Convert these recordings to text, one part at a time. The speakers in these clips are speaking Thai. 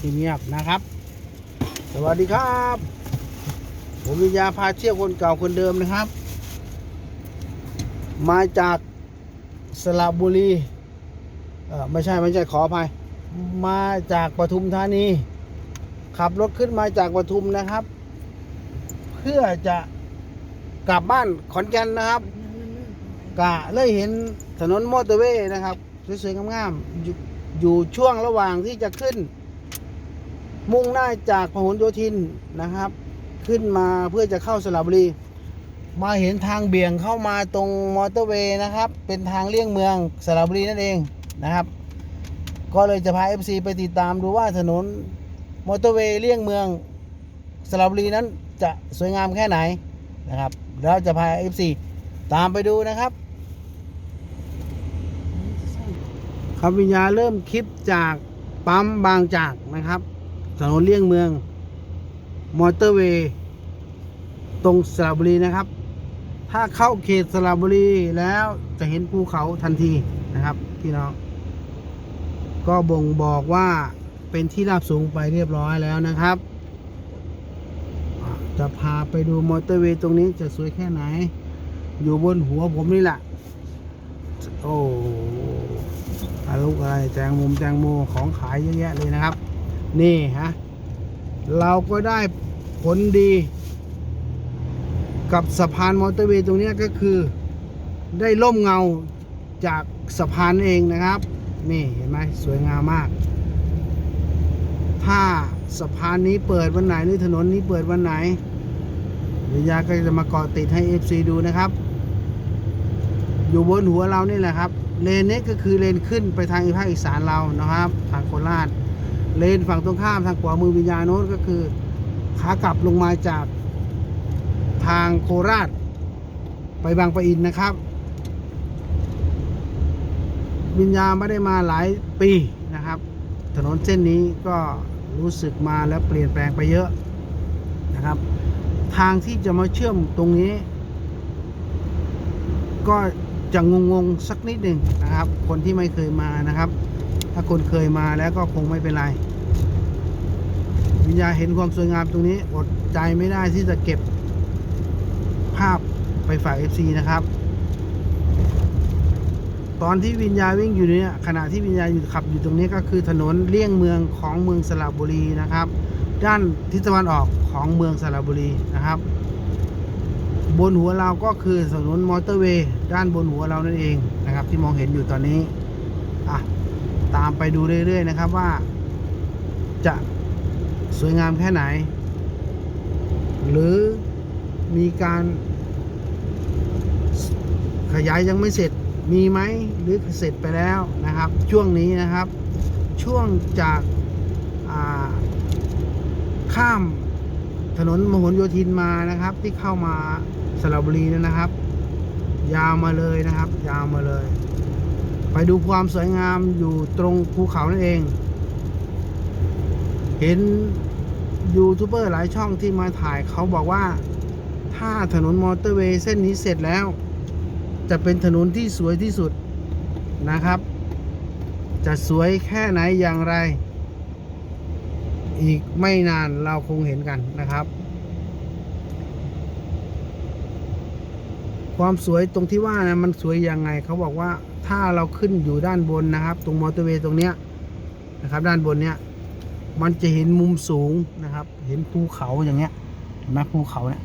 ที่เงียบนะครับ สวัสดีครับ ผมวิญญาพาเที่ยวคนเก่าคนเดิมนะครับ มาจากสระบุรีเออไม่ใช่ไม่ใช่ขออภัย มาจากปทุมธานี ขับรถขึ้นมาจากปทุมนะครับ เพื่อจะกลับบ้านขอนแก่นนะครับกะเลยเห็นถนนมอเตอร์เวย์นะครับสวยๆงามๆอยู่อยู่ช่วงระหว่างที่จะขึ้น มุ่งหน้าจากพหลโยธินนะครับ ขึ้นมาเพื่อจะเข้าสระบุรี มาเห็นทางเบี่ยงเข้ามาตรงมอเตอร์เวย์นะครับ เป็นทางเลี่ยงเมืองสระบุรีนั่นเองนะครับ ก็เลยจะพา FC ไปติดตามดูว่าถนนมอเตอร์เวย์เลี่ยงเมืองสระบุรีนั้นจะสวยงามแค่ไหนนะครับแล้วจะพา FC ตามไปดูนะครับครับวิญญาเริ่มคลิปจากปั๊มบางจากนะครับ ถนนเลี่ยงเมือง มอเตอร์เวย์ ตรงสระบุรีนะครับ ถ้าเข้าเขตสระบุรีแล้วจะเห็นภูเขาทันทีนะครับ พี่น้อง ก็บ่งบอกว่าเป็นที่ราบสูงไปเรียบร้อยแล้วนะครับ จะพาไปดูมอเตอร์เวย์ตรงนี้จะสวยแค่ไหน อยู่บนหัวผมนี่แหละ โอ้อาลูกอะไรแตงมุมแตงโมของขายเยอะแยะเลยนะครับ นี่ฮะ เราก็ได้ผลดี กับสะพานมอเตอร์เวย์ตรงนี้ก็คือ ได้ล่มเงาจากสะพานเองนะครับ นี่เห็นไหมสวยงามมาก ถ้าสะพานนี้เปิดวันไหนหรือถนนนี้เปิดวันไหนวิญญาก็จะมาเกาะติดให้ FC ดูนะครับ อยู่บนหัวเรานี่แหละครับ เลนนี้ก็คือเลนขึ้นไปทางภาคอีสานเรานะครับ ทางโคราช เลนฝั่งตรงข้ามทางขวามือวิญญาณโน้นก็คือ ขากลับลงมาจากทางโคราช ไปบางปะอินนะครับ วิญญาณไม่ได้มาหลายปีนะครับ ถนนเส้นนี้ก็รู้สึกมาแล้วเปลี่ยนแปลงไปเยอะนะครับ ทางที่จะมาเชื่อมตรงนี้ ก็จะงงๆสักนิดหนึ่งนะครับ คนที่ไม่เคยมานะครับาคนเคยมาแล้วก็คงไม่เป็นไร วิญญาเห็นความสวยงามตรงนี้อดใจไม่ได้ที่จะเก็บภาพไปฝาก FC นะครับ ตอนที่วิญญาวิ่งอยู่เนี่ยขณะที่วิญญาอยู่ขับอยู่ตรงนี้ก็คือถนนเลี่ยงเมืองของเมืองสระบุรีนะครับ ด้านทิศตะวันออกของเมืองสระบุรีนะครับ บนหัวเราก็คือถนนมอเตอร์เวย์ด้านบนหัวเรานั่นเองนะครับ ที่มองเห็นอยู่ตอนนี้อะ ตามไปดูเรื่อยๆนะครับว่า จะสวยงามแค่ไหน หรือมีการขยายยังไม่เสร็จมีไหมหรือเสร็จไปแล้วนะครับ ช่วงนี้นะครับ ช่วงจากาข้ามถนนมหนโยธินมานะครับ ที่เข้ามาสระบุรีนะครับ ยาวมาเลยนะครับ ยาวมาเลย ไปดูความสวยงามอยู่ตรงภูเขานั่นเอง เห็นยูทูบเบอร์หลายช่องที่มาถ่ายเขาบอกว่า ถ้าถนนมอเตอร์เวย์เส้นนี้เสร็จแล้ว จะเป็นถนนที่สวยที่สุดนะครับ จะสวยแค่ไหนอย่างไร อีกไม่นานเราคงเห็นกันนะครับ ความสวยตรงที่ว่านะมันสวยยังไงเขาบอกว่า ถ้าเราขึ้นอยู่ด้านบนนะครับ ตรงมอเตอร์เวย์ตรงเนี้ยนะครับ ด้านบนเนี้ยมันจะเห็นมุมสูงนะครับ เห็นภูเขาอย่างเงี้ยเห็นไหมภูเขาเนี่ย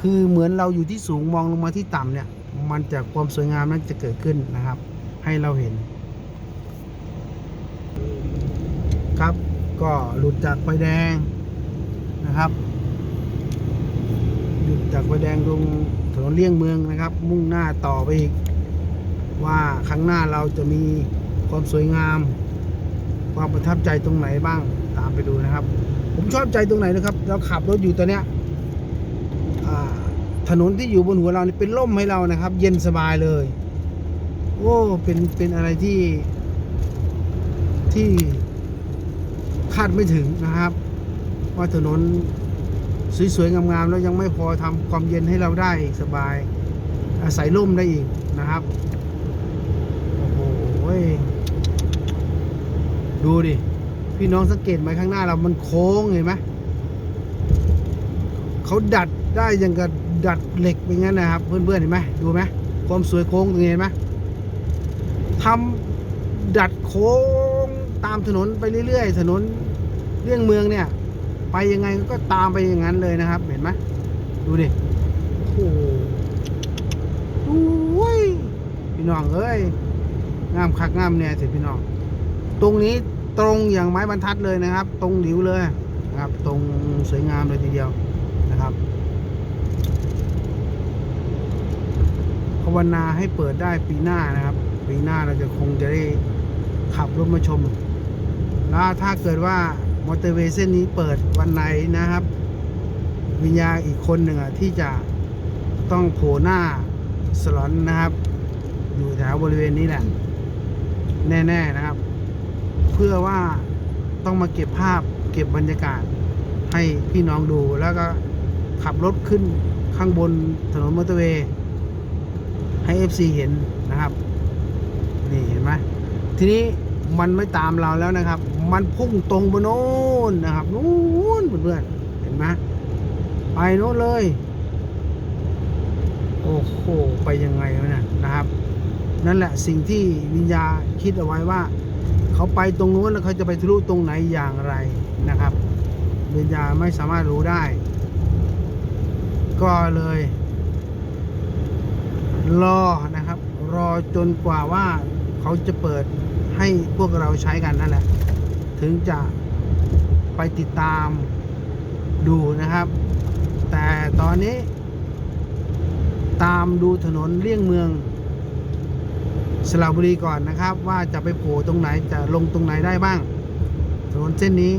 คือเหมือนเราอยู่ที่สูงมองลงมาที่ต่ำเนี่ย มันจะความสวยงามนั้นจะเกิดขึ้นนะครับ ให้เราเห็น ครับก็หลุดจากไฟแดงนะครับหลุดจากไฟแดงตรงถนนเลี่ยงเมืองนะครับ มุ่งหน้าต่อไปอีก ว่าข้งหน้าเราจะมีความสวยงาม ความประทับใจตรงไหนบ้างตามไปดูนะครับ ผมชอบใจตรงไหนนะครับ เราขับรถอยู่ตอนเนี้ยถนนที่อยู่บนหัวเรานี่เป็นร่มให้เรานะครับ เย็นสบายเลย โอ้เป็นเป็นอะไรที่ที่คาดไม่ถึงนะครับ ว่าถนนสวยๆงามๆแล้วยังไม่พอทำความเย็นให้เราได้สบาย อาศัยร่มได้อีกนะครับ โอ้โหดูดิ พี่น้องสังเกตไหมข้างหน้าเรามันโค้งเห็นไหมเขาดัดได้ยังกับดัดเหล็กเป็นงั้นนะครับ เพื่อนๆเห็นไหมดูไหมความสวยโค้งตรงนี้เห็นไหมทำดัดโค้งตามถนนไปเรื่อยๆ ถนนเลี่ยงเมืองเนี่ย ไปยังไงก็ตามไปอย่างนั้นเลยนะครับ เห็นไหมดูดิโอ้โหโอ้ยพี่น้องเอ้ย งามคักงามเนี่ยสิพี่น้องตรงนี้ตรงอย่างไม้บรรทัดเลยนะครับ ตรงหลิวเลยนะครับ ตรงสวยงามเลยทีเดียวนะครับภาวนาให้เปิดได้ปีหน้านะครับ ปีหน้าเราจะคงจะได้ขับรถมาชมแล้วถ้าเกิดว่ามอเตอร์เวย์เส้นนี้เปิดวันไหนนะครับ วิญญาอีกคนหนึ่งอะที่จะต้องโผล่หน้าสลอนนะครับ อยู่แถวบริเวณนี้แหละ แน่ๆนะครับ เพื่อว่าต้องมาเก็บภาพเก็บบรรยากาศให้พี่น้องดูแล้วก็ขับรถขึ้นข้างบนถนนมอเตอร์เวย์ให้ FC เห็นนะครับ นี่เห็นไหมทีนี้มันไม่ตามเราแล้วนะครับ มันพุ่งตรงบนโน้นนะครับนู้นเพื่อนๆเห็นไหมไปโน้นเลย โอ้โห ไปยังไงวะเนี่ยนะครับ นั่นแหละสิ่งที่วิญญาคิดเอาไว้ว่า เขาไปตรงนู้นแล้วเขาจะไปทะลุตรงไหนอย่างไรนะครับ วิญญาไม่สามารถรู้ได้ ก็เลย รอนะครับ รอจนกว่าว่าเขาจะเปิดให้พวกเราใช้กันนั่นแหละ ถึงจะไปติดตามดูนะครับ แต่ตอนนี้ ตามดูถนนเลี่ยงเมือง สระบุรีก่อนนะครับ ว่าจะไปโผล่ตรงไหนจะลงตรงไหนได้บ้างถนนเส้นนี้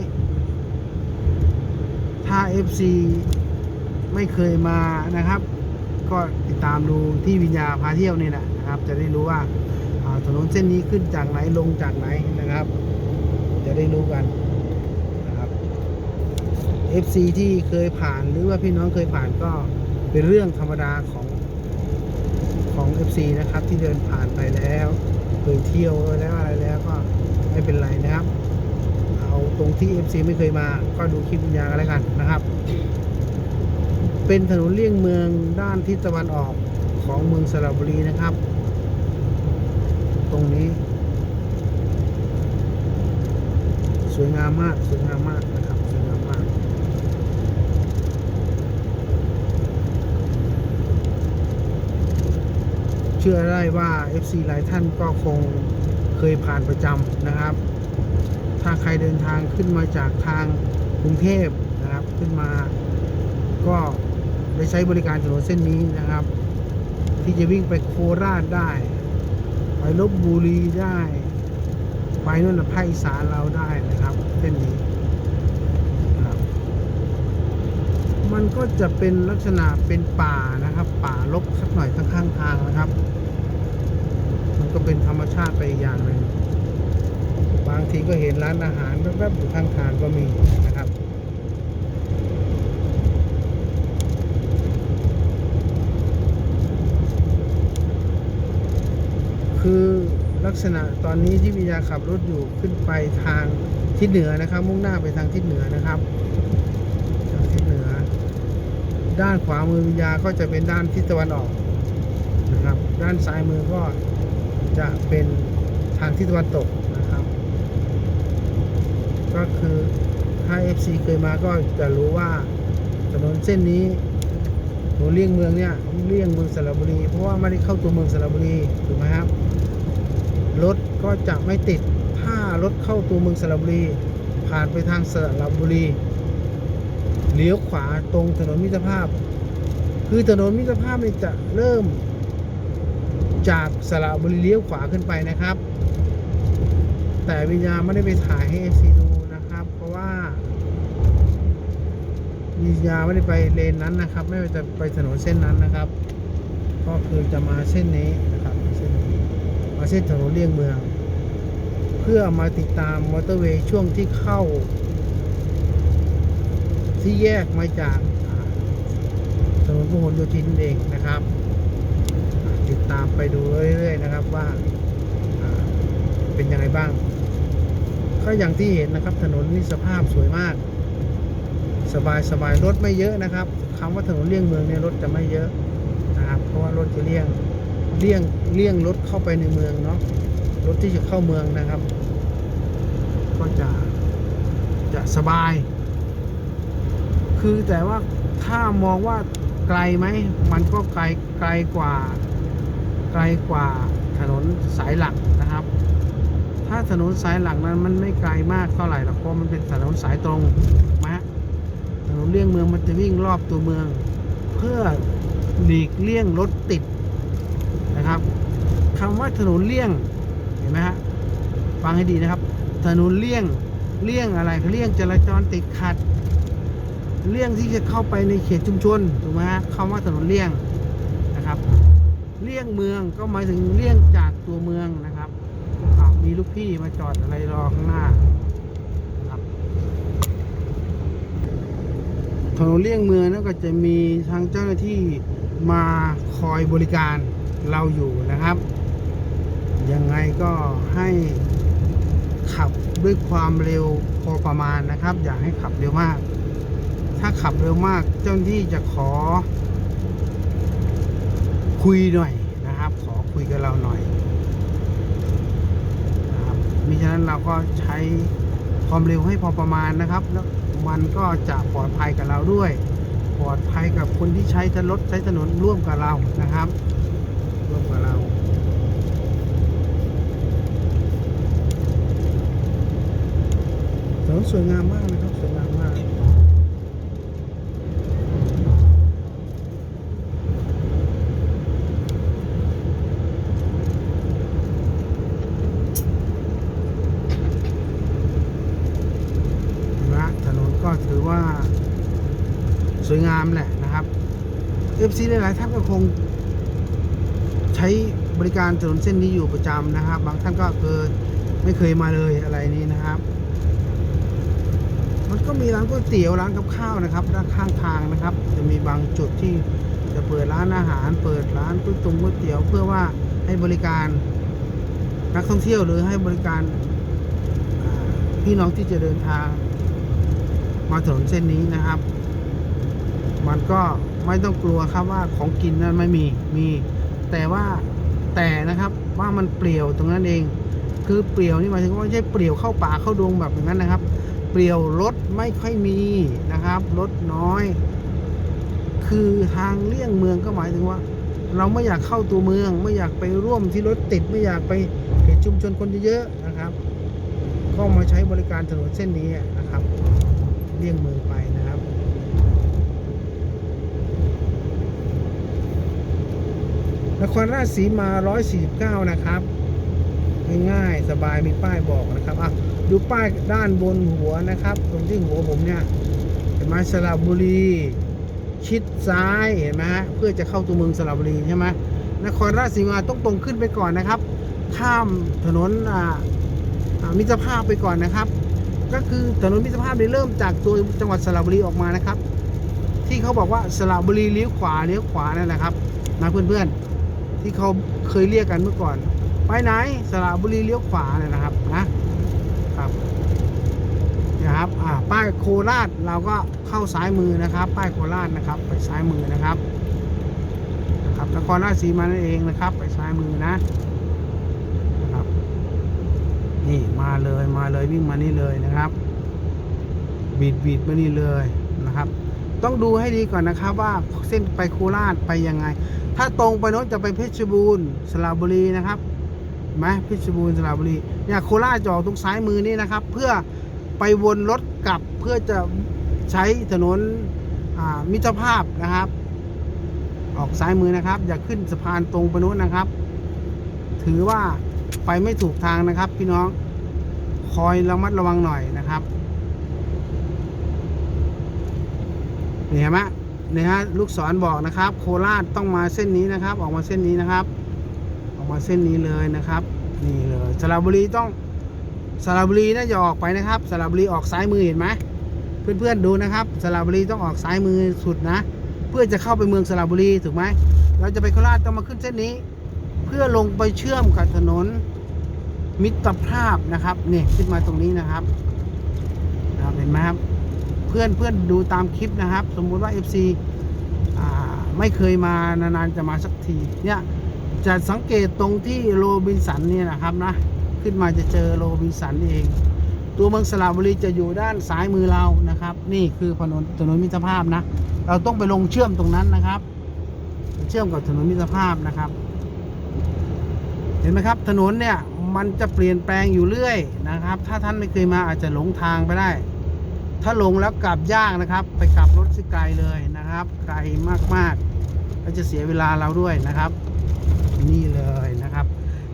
ถ้า FC ไม่เคยมานะครับ ก็ติดตามดูที่วิญญาพาเที่ยวนี่แหละนะครับ จะได้รู้ว่าอ่าถนนเส้นนี้ขึ้นจากไหนลงจากไหนนะครับ จะได้รู้กันนะครับ FC ที่เคยผ่านหรือว่าพี่น้องเคยผ่านก็เป็นเรื่องธรรมดาของ ของ FC นะครับ ที่เดินผ่านไปแล้วเคยเที่ยวแล้วอะไรแล้วก็ไม่เป็นไรนะครับ เอาตรงที่ FC ไม่เคยมาก็ดูคลิปวิญญากันแล้วกันนะครับ เป็นถนนเลี่ยงเมืองด้านทิศตะวันออกของเมืองสระบุรีนะครับ ตรงนี้ สวยงามมากสวยงามมากนะครับสวยงามมาก เชื่อได้ว่า FC หลายท่านก็คงเคยผ่านประจำนะครับ ถ้าใครเดินทางขึ้นมาจากทางกรุงเทพนะครับขึ้นมา ก็ได้ใช้บริการถนนเส้นนี้นะครับ ที่จะวิ่งไปโคราชได้ ไปลบบุรีได้ ไปนู่นภาคอีสานเราได้นะครับเส้นนี้นะครับ มันก็จะเป็นลักษณะเป็นป่านะครับ ป่ารกสักหน่อยข้างทางนะครับ มันก็เป็นธรรมชาติไปอย่างหนึ่งบางทีก็เห็นร้านอาหารแวบๆอยู่ข้างทางก็มีนะครับคือลักษณะตอนนี้ที่วิญญาขับรถอยู่ขึ้นไปทางทิศเหนือนะครับ มุ่งหน้าไปทางทิศเหนือนะครับ ทางทิศเหนือ ด้านขวามือวิญญาก็จะเป็นด้านทิศตะวันออกนะครับ ด้านซ้ายมือก็จะเป็นทางทิศตะวันตกนะครับ ก็คือถ้า FC เคยมาก็จะรู้ว่าถนนเส้นนี้ถนนเลี่ยงเมืองเนี่ยเลี่ยงเมืองสระบุรี เพราะว่าไม่ได้เข้าตัวเมืองสระบุรีถูกไหมครับรถก็จะไม่ติดถ้ารถเข้าตัวเมืองสระบุรี ผ่านไปทางสระบุรี เลี้ยวขวาตรงถนนมิตรภาพ คือถนนมิตรภาพนี่จะเริ่ม จากสระบุรีเลี้ยวขวาขึ้นไปนะครับ แต่วิญญาไม่ได้ไปถ่ายให้เอซีดูนะครับ เพราะว่าวิญญาไม่ได้ไปเลนนั้นนะครับ ไม่ได้ไปถนนเส้นนั้นนะครับ ก็คือจะมาเส้นนี้นะครับเส้นนี้มาเส้นถนนเลี่ยงเมือง เพื่อมาติดตามมอเตอร์เวย์ช่วงที่เข้า ที่แยกมาจากถนนพหลโยธินเองนะครับ ติดตามไปดูเรื่อยๆนะครับว่าเป็นยังไงบ้าง ก็อย่างที่เห็นนะครับ ถนนนี่สภาพสวยมาก สบายสบายรถไม่เยอะนะครับคำว่าถนนเลี่ยงเมืองเนี่ยรถจะไม่เยอะนะครับ เพราะว่ารถจะเลี่ยงเลี่ยงเลี่ยงรถเข้าไปในเมืองเนาะรถที่จะเข้าเมืองนะครับ ก็จะจะสบาย คือแต่ว่าถ้ามองว่าไกลไหม มันก็ไกลไกลกว่า ไกลกว่าถนนสายหลักนะครับ ถ้าถนนสายหลักนั้นมันไม่ไกลมากเท่าไหร่หรอกเพราะมันเป็นถนนสายตรงถูกไหมะถนนเลี่ยงเมืองมันจะวิ่งรอบตัวเมือง เพื่อหลีกเลี่ยงรถติดนะครับคำว่าถนนเลี่ยงเห็นไหมฮะฟังให้ดีนะครับ ถนนเลี่ยงเลี่ยงอะไรเลี่ยงจราจรติดขัด เลี่ยงที่จะเข้าไปในเขตชุมชนถูกไหมฮะคำว่าถนนเลี่ยงนะครับ เลี่ยงเมืองก็หมายถึงเลี่ยงจากตัวเมืองนะครับมีลูกพี่มาจอดอะไรรอข้างหน้านะครับถนนเลี่ยงเมืองนั่นก็จะมีทางเจ้าหน้าที่มาคอยบริการเราอยู่นะครับ ยังไงก็ให้ขับด้วยความเร็วพอประมาณนะครับ อย่าให้ขับเร็วมาก ถ้าขับเร็วมากเจ้าหน้าที่จะขอ คุยหน่อยนะครับ ขอคุยกับเราหน่อยนะครับมิฉะนั้นเราก็ใช้ความเร็วให้พอประมาณนะครับ แล้วมันก็จะปลอดภัยกับเราด้วย ปลอดภัยกับคนที่ใช้ถนนใช้ถนนร่วมกับเรานะครับ ร่วมกับเราถนนสวยงามมากนะครับสวยงามมาก นะถนนก็ถือว่าสวยงามแหละนะครับ FC หลายๆท่านก็คงใช้บริการถนนเส้นนี้อยู่ประจำนะครับ บางท่านก็เคยไม่เคยมาเลยอะไรนี้นะครับ มันก็มีร้านก๋วยเตี๋ยวร้านกับข้าวนะครับด้านข้างทางนะครับ จะมีบางจุดที่จะเปิดร้านอาหาร เปิดร้านก๋วยตงก๋วยเตี๋ยว เพื่อว่าให้บริการนักท่องเที่ยวหรือให้บริการพี่น้องที่จะเดินทาง มาถนนเส้นนี้นะครับ มันก็ ไม่ต้องกลัวครับว่าของกินนั้นไม่มีมี แต่ว่าแต่นะครับว่ามันเปลี่ยวตรงนั้นเอง คือเปลี่ยวนี่หมายถึงว่าไม่ใช่เปลี่ยวเข้าป่าเข้าดงแบบอย่างนั้นนะครับ เปลี่ยวรถไม่ค่อยมีนะครับรถน้อย คือทางเลี่ยงเมืองก็หมายถึงว่า เราไม่อยากเข้าตัวเมือง ไม่อยากไปร่วมที่รถติดไม่อยากไปเขตชุมชนคนเยอะๆนะครับ ก็มาใช้บริการถนนเส้นนี้นะครับ เลี่ยงเมืองไปนะครับ นครราชสีมา 149 นะครับ ง่ายๆสบายมีป้ายบอกนะครับอะดูป้ายด้านบนหัวนะครับ ตรงที่หัวผมเนี่ยเห็นไหมสระบุรี ชิดซ้ายเห็นไหมเพื่อจะเข้าตัวเมืองสระบุรีใช่ไหมนครราชสีมาต้องตรงขึ้นไปก่อนนะครับ ข้ามถนนอ่าอ่ามิตรภาพไปก่อนนะครับ ก็คือถนนมิตรภาพเนี่ยเริ่มจากตัวจังหวัดสระบุรีออกมานะครับ ที่เขาบอกว่าสระบุรีเลี้ยวขวาเลี้ยวขวานั่นแหละครับนะเพื่อนๆ ที่เขาเคยเรียกกันเมื่อก่อน ไปไหนสระบุรีเลี้ยวขวาเนี่ยนะครับนะครับนะครับอ่าป้ายโคราชเราก็เข้าซ้ายมือนะครับ ป้ายโคราชนะครับ ไปซ้ายมือนะครับนะครับนครราชสีมานั่นเองนะครับ ไปซ้ายมือนะนะครับนี่มาเลยมาเลยวิ่งมานี่เลยนะครับ บีดบีดมานี่เลยนะครับ ต้องดูให้ดีก่อนนะครับว่าเส้นไปโคราชไปยังไง ถ้าตรงไปโน้นจะไปเพชรบูรณ์สระบุรีนะครับไหมเพชรบูรณ์สระบุรีเนี่ยโคราชจะออกตรงซ้ายมือนี่นะครับ เพื่อไปวนรถกลับเพื่อจะใช้ถนนมิตรภาพนะครับ ออกซ้ายมือนะครับ อย่าขึ้นสะพานตรงไปโน้นนะครับ ถือว่าไปไม่ถูกทางนะครับ พี่น้องคอยระมัดระวังหน่อยนะครับ นี่เห็นไหมนี่ฮะลูกศรบอกนะครับ โคราชต้องมาเส้นนี้นะครับ ออกมาเส้นนี้นะครับ ออกมาเส้นนี้เลยนะครับ นี่เลยสระบุรีต้องสระบุรีน่าจะออกไปนะครับสระบุรีออกซ้ายมือเห็นไหมเพื่อนๆดูนะครับสระบุรีต้องออกซ้ายมือสุดนะ เพื่อจะเข้าไปเมืองสระบุรีถูกไหมเราจะไปโคราชต้องมาขึ้นเส้นนี้ เพื่อลงไปเชื่อมกับถนนมิตรภาพนะครับนี่ขึ้นมาตรงนี้นะครับเห็นไหมครับ พื่อนเพื่อนดูตามคลิปนะครับ สมมุติว่า FC อ่าไม่เคยมานานๆจะมาสักทีเนี่ยจะสังเกตตรงที่โรบินสันเนี่ยนะครับนะขึ้นมาจะเจอโรบินสันเอง ตัวเมืองสระบุรีจะอยู่ด้านซ้ายมือเรานะครับ นี่คือถนนถนนมิตรภาพนะ เราต้องไปลงเชื่อมตรงนั้นนะครับ เชื่อมกับถนนมิตรภาพนะครับ เห็นไหมครับถนนเนี่ยมันจะเปลี่ยนแปลงอยู่เรื่อยนะครับ ถ้าท่านไม่เคยมาอาจจะหลงทางไปได้ ถ้าลงแล้วกลับยากนะครับ ไปกลับรถสิไกลเลยนะครับ ไกลมากๆแล้วจะเสียเวลาเราด้วยนะครับ นี่เลยนะครับ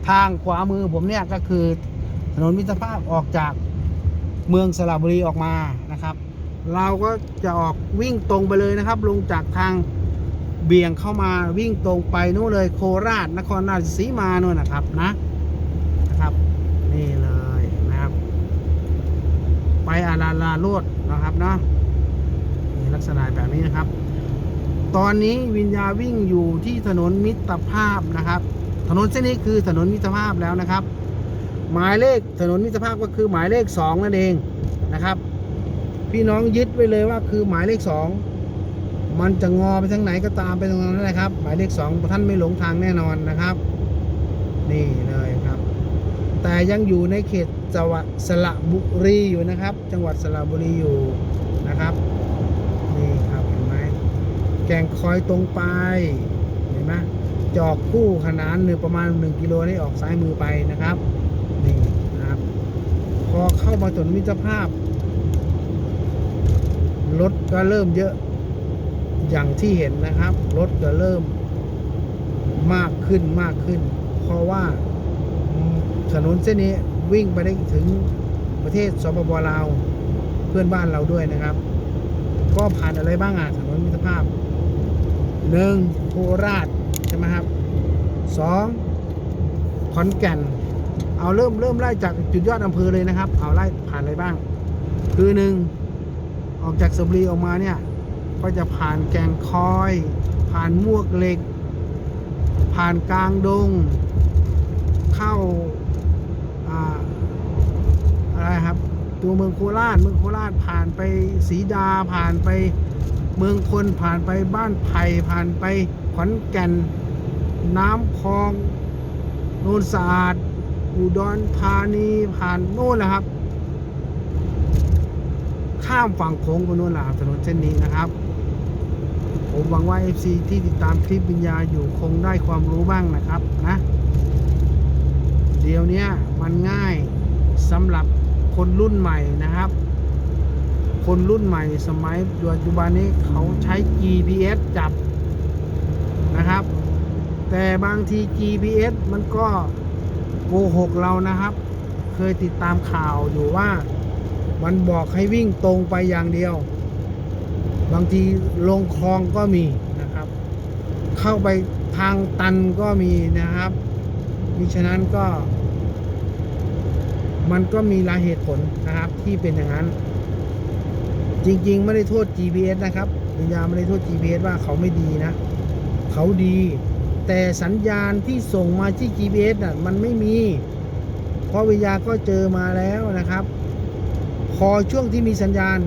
ทางขวามือผมเนี่ยก็คือถนนมิตรภาพออกจากเมืองสระบุรีออกมานะครับ เราก็จะออกวิ่งตรงไปเลยนะครับ ลงจากทางเบี่ยงเข้ามาวิ่งตรงไปนู่นเลยโคราชนครราชสีมาโน่นนะครับนะนะครับ นี่เลย ไปอาราลาโลดนะครับเนาะมีลักษณะแบบนี้นะครับ ตอนนี้วิญญาวิ่งอยู่ที่ถนนมิตรภาพนะครับ ถนนเส้นนี้คือถนนมิตรภาพแล้วนะครับ หมายเลขถนนมิตรภาพก็คือหมายเลขสองนั่นเองนะครับ พี่น้องยึดไว้เลยว่าคือหมายเลขสองมันจะงอไปทางไหนก็ตามไปตรงนั้นนะครับ หมายเลขสองท่านไม่หลงทางแน่นอนนะครับ นี่เลยครับ แต่ยังอยู่ในเขตจังหวัดสระบุรีอยู่นะครับ จังหวัดสระบุรีอยู่นะครับนี่ครับเห็นไหมแก่งคอยตรงไปเห็นไหมจอกคู่ขนานหนึ่งประมาณ 1 กิโลนี่ออกซ้ายมือไปนะครับนี่นะครับ พอเข้ามาถนนมิตรภาพรถก็เริ่มเยอะอย่างที่เห็นนะครับรถก็เริ่มมากขึ้นมากขึ้น เพราะว่า ถนนเส้นนี้วิ่งไปได้ถึงประเทศสปปลาวเพื่อนบ้านเราด้วยนะครับ ก็ผ่านอะไรบ้างอะถนนมิตรภาพหนึ่งโคราชใช่ไหมครับสองขอนแก่น เอาเริ่มเริ่มไล่จากจุดยอดอำเภอเลยนะครับ เอาไล่ผ่านอะไรบ้าง คือหนึ่งออกจากสระบุรีออกมาเนี่ย ก็จะผ่านแกงคอย ผ่านมวกเหล็ก ผ่านกลางดง เข้า อะไรครับ ตัวเมืองโคราชเมืองโคราชผ่านไปศรีดาผ่านไปเมืองคนผ่านไปบ้านไผ่ผ่านไปขอนแก่น น้ำคลองโนนสะอาด อุดรธานีผ่านโน่นแหละครับ ข้ามฝั่งโค้งไปโน่นแหละครับถนนเส้นนี้นะครับ ผมหวังว่า FC ที่ติดตามคลิปวิญญาอยู่คงได้ความรู้บ้างนะครับนะ ดี๋ยวนี้มันง่ายสำหรับคนรุ่นใหม่นะครับ คนรุ่นใหม่สมัยปัจจุบันนี้เขาใช้ GPS จับนะครับ แต่บางที GPS มันก็โกหกเรานะครับ เคยติดตามข่าวอยู่ว่ามันบอกให้วิ่งตรงไปอย่างเดียว บางทีลงคลองก็มีนะครับ เข้าไปทางตันก็มีนะครับมิฉะนั้นก็ มันก็มีหลายเหตุผลนะครับ ที่เป็นอย่างนั้น จริง ๆ ไม่ได้โทษ GPS นะครับวิญญาไม่ได้โทษ GPS ว่าเขาไม่ดีนะ เขาดี แต่สัญญาณที่ส่งมาที่ GPS น่ะมันไม่มี เพราะวิญญาก็เจอมาแล้วนะครับ พอช่วงที่มีสัญญาณ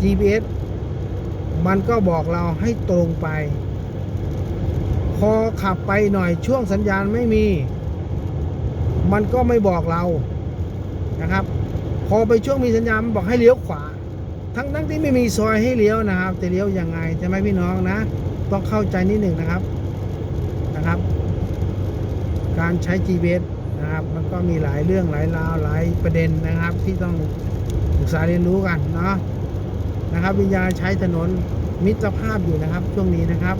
GPS มันก็บอกเราให้ตรงไป พอขับไปหน่อยช่วงสัญญาณไม่มี มันก็ไม่บอกเรา นะครับ พอไปช่วงมีสัญญาณมันบอกให้เลี้ยวขวา ทั้งทั้งที่ไม่มีซอยให้เลี้ยวนะครับจะเลี้ยวยังไงใช่ไหมพี่น้องนะ ต้องเข้าใจนิดหนึ่งนะครับนะครับ การใช้ GPS นะครับมันก็มีหลายเรื่องหลายราวหลายประเด็นนะครับ ที่ต้องศึกษาเรียนรู้กันเนาะนะครับวิญญาณใช้ถนนมิตรภาพอยู่นะครับช่วงนี้นะครับ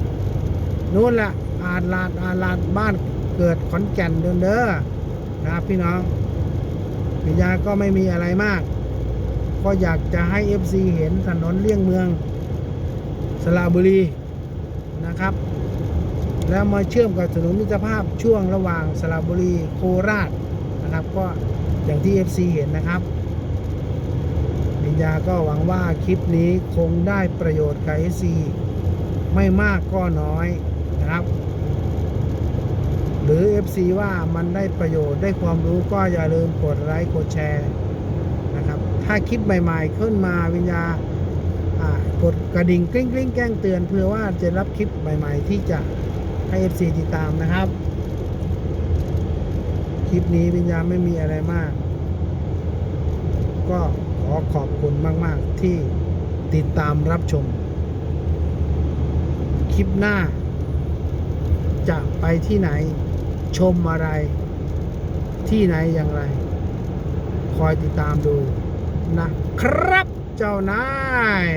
นู่นแหละอาดลาดอาดลาดบ้านเกิดขอนแก่นเดินเด้อนะครับพี่น้อง วิญญาก็ไม่มีอะไรมาก ก็อยากจะให้ FC เห็นถนนเลี่ยงเมืองสระบุรีนะครับ แล้วมาเชื่อมกับถนนมิตรภาพช่วงระหว่างสระบุรีโคราชนะครับก็อย่างที่ FC เห็นนะครับวิญญาก็หวังว่าคลิปนี้คงได้ประโยชน์กับ FC ไม่มากก็น้อยนะครับ หรือ FC ว่ามันได้ประโยชน์ได้ความรู้ก็อย่าลืมกดไลค์กดแชร์นะครับ ถ้าคลิปใหม่ๆ ขึ้นมาวิญญาอ่ากดกระดิ่งกริ๊งกริ๊งแจ้งเตือน เพื่อว่าจะรับคลิปใหม่ๆ ที่จะให้ FC ติดตามนะครับ คลิปนี้วิญญาไม่มีอะไรมาก ก็ขอขอบคุณมาก ๆ ที่ติดตามรับชม คลิปหน้าจะไปที่ไหน ชมอะไร ที่ไหนอย่างไร คอยติดตามดูนะครับเจ้านาย